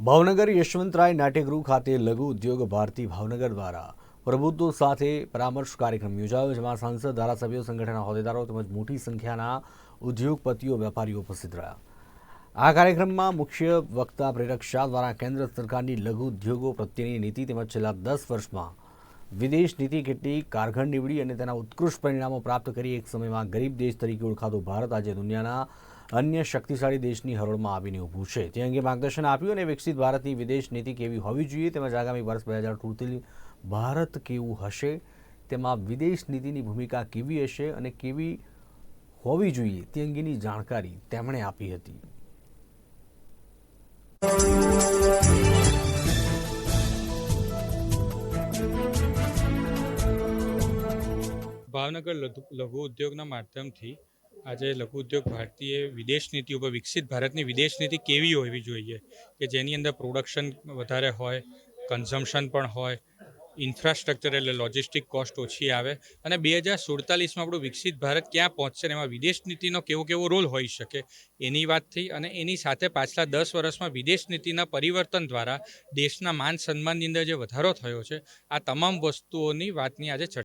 ભાવનગર યશવંતરાય નાટ્યગૃહ ખાતે લઘુ ઉદ્યોગ ભારતી ભાવનગર દ્વારા પ્રભુત્વ સાથે પરામર્શ કાર્યક્રમ યોજાયો, જેમાં સાંસદ, ધારાસભ્યો, સંગઠનના હોદ્દેદારો તેમજ મોટી સંખ્યાના ઉદ્યોગપતિઓ, વેપારીઓ ઉપસ્થિત રહ્યા. આ કાર્યક્રમમાં મુખ્ય વક્તા, પ્રેરક શાહ દ્વારા કેન્દ્ર સરકારની લઘુ ઉદ્યોગો પ્રત્યેની નીતિ તેમજ છેલ્લા દસ વર્ષમાં વિદેશ નીતિ કેટલી કારગર નીવડી અને તેના ઉત્કૃષ્ટ પરિણામો પ્રાપ્ત કરી, એક સમયમાં ગરીબ દેશ તરીકે ઓળખાતો ભારત આજે દુનિયાના અન્ય શક્તિશાળી દેશની હરોળમાં આવીને ઊભું છે. તે અંગે માર્ગદર્શન આપ્યું અને વિકસિત ભારતની વિદેશ નીતિ કેવી હોવી જોઈએ તેમજ આગામી વર્ષ બે હજાર તોતેર ભારત કેવું હશે, તેમાં વિદેશ નીતિની ભૂમિકા કેવી હશે અને કેવી હોવી જોઈએ તે અંગેની જાણકારી તેમણે આપી હતી. ભાવનગર લઘુ ઉદ્યોગના માધ્યમથી આજે લઘુ ઉદ્યોગ ભારતીય વિદેશ નીતિ ઉપર, વિકસિત ભારતની વિદેશ નીતિ કેવી હોવી જોઈએ? કે જેની અંદર પ્રોડક્શન વધારે હોય કન્ઝમ્પશન પણ હોય ઇન્ફ્રાસ્ટ્રક્ચર એટલે લોજિસ્ટિક કોસ્ટ ઓછી આવે અને બે હજાર સુડતાલીસમાં આપણું વિકસિત ભારત ક્યાં પહોંચશે અને એમાં વિદેશ નીતિનો કેવો કેવો રોલ હોઈ શકે એની વાત થઈ અને એની સાથે પાછલા દસ વર્ષમાં વિદેશ નીતિના પરિવર્તન દ્વારા દેશના માન સન્માનની અંદર જે વધારો થયો છે, આ તમામ વસ્તુઓની વાતની આજે